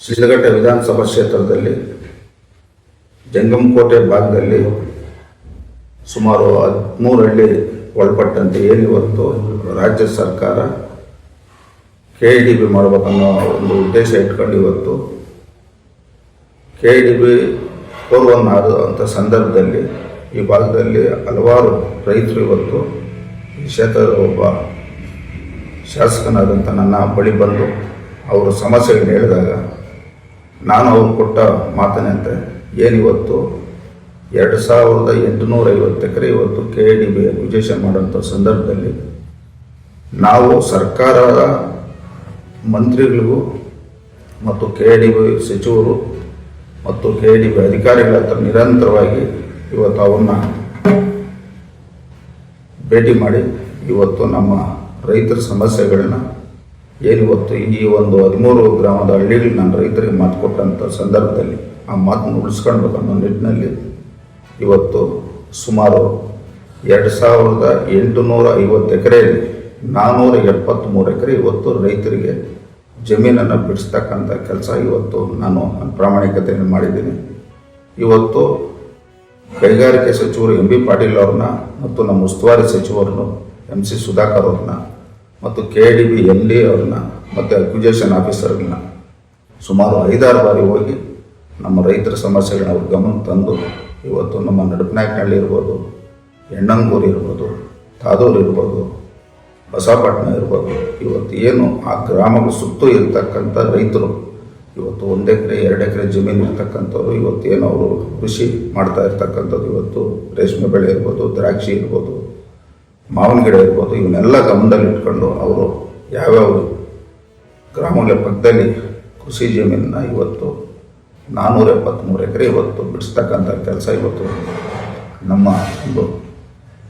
ಶಿಡ್ಲಘಟ್ಟ ವಿಧಾನಸಭಾ ಕ್ಷೇತ್ರದಲ್ಲಿ ಜಂಗಮಕೋಟೆ ಭಾಗದಲ್ಲಿ ಸುಮಾರು ಹದಿಮೂರು ಹಳ್ಳಿ ಒಳಪಟ್ಟಂತೆ ಏನಿವತ್ತು ರಾಜ್ಯ ಸರ್ಕಾರ ಕೆ ಡಿ ಬಿ ಮಾಡಬೇಕನ್ನೋ ಒಂದು ಉದ್ದೇಶ ಇಟ್ಕೊಂಡು ಇವತ್ತು ಕೆ ಡಿ ಬಿ ಫೋರ್ ಆದಂಥ ಸಂದರ್ಭದಲ್ಲಿ ಈ ಭಾಗದಲ್ಲಿ ಹಲವಾರು ರೈತರು ಇವತ್ತು ಈ ಕ್ಷೇತ್ರದ ಒಬ್ಬ ಶಾಸಕನಾದಂಥ ನನ್ನ ಬಳಿ ಬಂದು ಅವರ ಸಮಸ್ಯೆಗಳನ್ನ ಹೇಳಿದಾಗ ನಾನು ಅವ್ರು ಕೊಟ್ಟ ಮಾತಿನಂತೆ ಏನಿವತ್ತು? ಎರಡು ಸಾವಿರದ ಎಂಟುನೂರ ಐವತ್ತು ಎಕರೆ ಇವತ್ತು ಕೆ ಡಿ ಬಿ ಅಕ್ವಿಜೇಷನ್ ಮಾಡುವಂಥ ಸಂದರ್ಭದಲ್ಲಿ ನಾವು ಸರ್ಕಾರದ ಮಂತ್ರಿಗಳಿಗೂ ಮತ್ತು ಕೆ ಡಿ ಬಿ ಸಚಿವರು ಮತ್ತು ಕೆ ಡಿ ಬಿ ಅಧಿಕಾರಿಗಳ ಹತ್ರ ನಿರಂತರವಾಗಿ ಇವತ್ತು ಅವನ್ನ ಭೇಟಿ ಮಾಡಿ ಇವತ್ತು ನಮ್ಮ ರೈತರ ಸಮಸ್ಯೆಗಳನ್ನ ಏನಿವತ್ತು ಈ ಒಂದು ಹದಿಮೂರು ಗ್ರಾಮದ ಹಳ್ಳಿಗಳು ನಾನು ರೈತರಿಗೆ ಮಾತು ಕೊಟ್ಟಂಥ ಸಂದರ್ಭದಲ್ಲಿ ಆ ಮಾತನ್ನು ಉಳಿಸ್ಕೊಳ್ಬೇಕು ಅನ್ನೋ ನಿಟ್ಟಿನಲ್ಲಿ ಇವತ್ತು ಸುಮಾರು ಎರಡು ಸಾವಿರದ ಎಂಟುನೂರ ಐವತ್ತು ಎಕರೆಯಲ್ಲಿ ನಾನ್ನೂರ ಎಪ್ಪತ್ತ್ಮೂರು ಎಕರೆ ಇವತ್ತು ರೈತರಿಗೆ ಜಮೀನನ್ನು ಬಿಡಿಸ್ತಕ್ಕಂಥ ಕೆಲಸ ಇವತ್ತು ನಾನು ಪ್ರಾಮಾಣಿಕತೆಯನ್ನು ಮಾಡಿದ್ದೀನಿ. ಇವತ್ತು ಕೈಗಾರಿಕೆ ಸಚಿವರು ಎಂ ಬಿ ಪಾಟೀಲ್ ಅವ್ರನ್ನ ಮತ್ತು ನಮ್ಮ ಉಸ್ತುವಾರಿ ಸಚಿವರನ್ನು ಎಂ ಸಿ ಸುಧಾಕರ್ ಅವ್ರನ್ನ ಮತ್ತು K D B M D ಅವ್ರನ್ನ ಮತ್ತು ಅಕ್ವಿಜೇಷನ್ ಆಫೀಸರ್ಗಳನ್ನ ಸುಮಾರು ಐದಾರು ಬಾರಿ ಹೋಗಿ ನಮ್ಮ ರೈತರ ಸಮಸ್ಯೆಗಳನ್ನ ಅವ್ರ ಗಮನ ತಂದು ಇವತ್ತು ನಮ್ಮ ನಡುಪನಾಯಕನಹಳ್ಳಿ ಇರ್ಬೋದು, ಎಣ್ಣಂಗೂರು ಇರ್ಬೋದು, ತಾದೂರು ಇರ್ಬೋದು ಹೊಸಪಟ್ಟಣ ಇರ್ಬೋದು, ಇವತ್ತು ಏನು ಆ ಗ್ರಾಮಗಳ ಸುತ್ತೂ ಇರ್ತಕ್ಕಂಥ ರೈತರು, ಇವತ್ತು ಒಂದು ಎಕರೆ, ಎರಡು ಎಕರೆ ಜಮೀನು ಇರ್ತಕ್ಕಂಥವ್ರು ಏನು ಅವರು ಕೃಷಿ ಮಾಡ್ತಾ ಇರ್ತಕ್ಕಂಥದ್ದು ಇವತ್ತು ರೇಷ್ಮೆ ಬೆಳೆ ಇರ್ಬೋದು, ದ್ರಾಕ್ಷಿ ಇರ್ಬೋದು ಮಾವಿನ ಗಿಡ ಇರ್ಬೋದು, ಇವನ್ನೆಲ್ಲ ಗಮನದಲ್ಲಿ ಇಟ್ಕೊಂಡು ಅವರು ಯಾವ್ಯಾವ ಗ್ರಾಮಗಳ ಪಕ್ಕದಲ್ಲಿ ಕೃಷಿ ಜಮೀನನ್ನ ಇವತ್ತು ನಾನ್ನೂರ ಎಪ್ಪತ್ತ್ಮೂರು ಎಕರೆ ಇವತ್ತು ಬಿಡಿಸ್ತಕ್ಕಂಥ ಕೆಲಸ ಇವತ್ತು ನಮ್ಮ ಒಂದು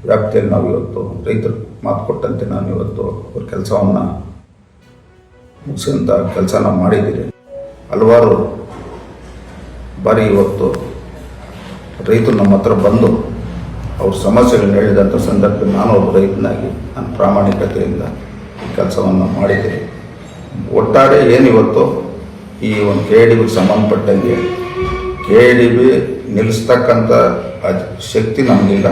ವ್ಯಾಪ್ತಿಯಲ್ಲಿ ನಾವು ಇವತ್ತು ರೈತರು ಮಾತು ಕೊಟ್ಟಂತೆ ನಾನು ಇವತ್ತು ಅವ್ರ ಕೆಲಸವನ್ನು ಮುಗಿಸಿದಂಥ ಕೆಲಸ ನಾವು ಮಾಡಿದ್ದೀರಿ. ಹಲವಾರು ಬಾರಿ ಇವತ್ತು ರೈತರು ನಮ್ಮ ಹತ್ರ ಬಂದು ಅವ್ರ ಸಮಸ್ಯೆಗಳನ್ನ ಹೇಳಿದಂಥ ಸಂದರ್ಭದಲ್ಲಿ ನಾನು ಒಬ್ಬ ರೈತನಾಗಿ ನಾನು ಪ್ರಾಮಾಣಿಕತೆಯಿಂದ ಈ ಕೆಲಸವನ್ನು ಮಾಡಿದ್ದೀನಿ. ಒಟ್ಟಾರೆ ಏನಿವತ್ತು ಈ ಒಂದು ಕೆ ಡಿ ಬಿಗೆ ಸಂಬಂಧಪಟ್ಟಂಗೆ ಕೆ ಡಿ ಬಿ ನಿಲ್ಲಿಸ್ತಕ್ಕಂಥ ಶಕ್ತಿ ನಮಗಿಲ್ಲ,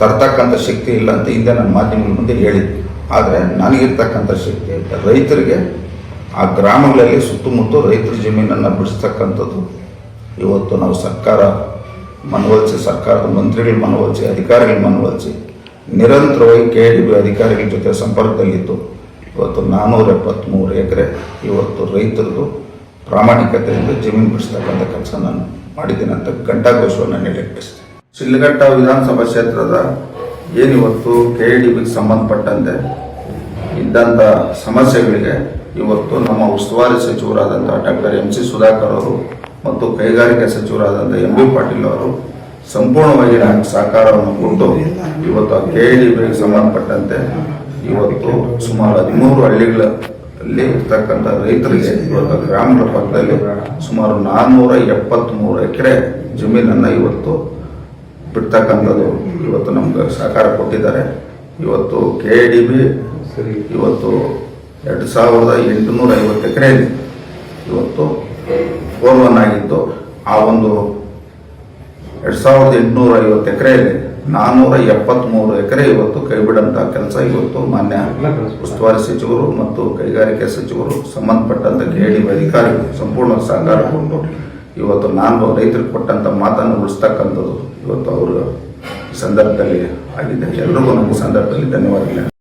ತರ್ತಕ್ಕಂಥ ಶಕ್ತಿ ಇಲ್ಲ ಅಂತ ಹಿಂದೆ ನನ್ನ ಮಾಧ್ಯಮಗಳ ಮುಂದೆ ಹೇಳಿದ್ದೆ. ಆದರೆ ನನಗಿರ್ತಕ್ಕಂಥ ಶಕ್ತಿ ರೈತರಿಗೆ ಆ ಗ್ರಾಮಗಳಲ್ಲಿ ಸುತ್ತಮುತ್ತ ರೈತರ ಜಮೀನನ್ನು ಬಿಡಿಸ್ತಕ್ಕಂಥದ್ದು ಇವತ್ತು ನಾವು ಸರ್ಕಾರ ಮನವೊಲಿಸಿ, ಸರ್ಕಾರದ ಮಂತ್ರಿಗಳ ಮನವೊಲಿಸಿ, ಅಧಿಕಾರಿಗಳ ಮನವೊಲಿಸಿ. ನಿರಂತರವಾಗಿ ಕೆ ಡಿ ಬಿ ಅಧಿಕಾರಿಗಳ ಜೊತೆ ಸಂಪರ್ಕದಲ್ಲಿದ್ದು ಇವತ್ತು ನಾನ್ನೂರ ಎಪ್ಪತ್ತ್ಮೂರು ಎಕರೆ ಇವತ್ತು ರೈತರದು ಪ್ರಾಮಾಣಿಕತೆಯಿಂದ ಜಮೀನು ಬಿಡಿಸ್ತಕ್ಕಂಥ ಕೆಲಸ ನಾನು ಮಾಡಿದ್ದೀನಿ ಅಂತ ಘಂಟಾಘೋಷವನ್ನು ಬಯಸ್ತೇನೆ ಶಿಲ್ಘಟ್ಟ ವಿಧಾನಸಭಾ ಕ್ಷೇತ್ರದ ಏನಿವತ್ತು ಕೆ ಡಿ ಬಿಗೆ ಸಂಬಂಧಪಟ್ಟಂತೆ ಇದ್ದಂಥ ಸಮಸ್ಯೆಗಳಿಗೆ ಇವತ್ತು ನಮ್ಮ ಉಸ್ತುವಾರಿ ಸಚಿವರಾದಂಥ ಡಾಕ್ಟರ್ ಎಂ ಸಿ ಸುಧಾಕರ್ ಅವರು ಮತ್ತು ಕೈಗಾರಿಕೆ ಸಚಿವರಾದಂಥ ಎಂ ಬಿ ಪಾಟೀಲ್ ಅವರು ಸಂಪೂರ್ಣವಾಗಿ ನಾನು ಸಹಕಾರವನ್ನು ಕೊಟ್ಟು ಇವತ್ತು ಕೆ ಡಿ ಬಿಗೆ ಸಂಬಂಧಪಟ್ಟಂತೆ ಇವತ್ತು ಸುಮಾರು ಹದಿಮೂರು ಹಳ್ಳಿಗಳಲ್ಲಿ ಇರ್ತಕ್ಕಂಥ ರೈತರಿಗೆ ಇವತ್ತು ಗ್ರಾಮೀಣ ಪಕ್ಕದಲ್ಲಿ ಸುಮಾರು ನಾನ್ನೂರ ಎಪ್ಪತ್ತ್ಮೂರು ಎಕರೆ ಜಮೀನನ್ನು ಇವತ್ತು ಬಿಡ್ತಕ್ಕಂಥದ್ದು ಇವತ್ತು ನಮ್ಗೆ ಸಹಕಾರ ಕೊಟ್ಟಿದ್ದಾರೆ. ಇವತ್ತು ಕೆ ಡಿ ಬಿ ಇವತ್ತು ಎರಡು ಸಾವಿರದ ಎಂಟುನೂರ ಐವತ್ತು ಎಕರೆ ಇವತ್ತು ಫೋರ್ ಒನ್ ಆಗಿತ್ತು ಆ ಒಂದು ಎರಡು ಸಾವಿರದ ಎಂಟುನೂರ ಐವತ್ತು ಎಕರೆಯಲ್ಲಿ ನಾನ್ನೂರ ಎಪ್ಪತ್ತ್ಮೂರು ಎಕರೆ ಇವತ್ತು ಕೈಬಿಡಂಥ ಕೆಲಸ ಇವತ್ತು ಮಾನ್ಯ ಉಸ್ತುವಾರಿ ಸಚಿವರು ಮತ್ತು ಕೈಗಾರಿಕೆ ಸಚಿವರು ಸಂಬಂಧಪಟ್ಟಂತ ಕೆ ಡಿ ಅಧಿಕಾರಿಗಳು ಸಂಪೂರ್ಣ ಸಹಕಾರ ಕೊಟ್ಟು ಇವತ್ತು ನಾನು ರೈತರಿಗೆ ಕೊಟ್ಟಂತ ಮಾತನ್ನು ಉಳಿಸ್ತಕ್ಕಂಥದ್ದು ಇವತ್ತು ಅವರು ಸಂದರ್ಭದಲ್ಲಿ ಆಗಿದೆ. ಎಲ್ರಿಗೂ ನಮ್ಮ ಸಂದರ್ಭದಲ್ಲಿ ಧನ್ಯವಾದಗಳು.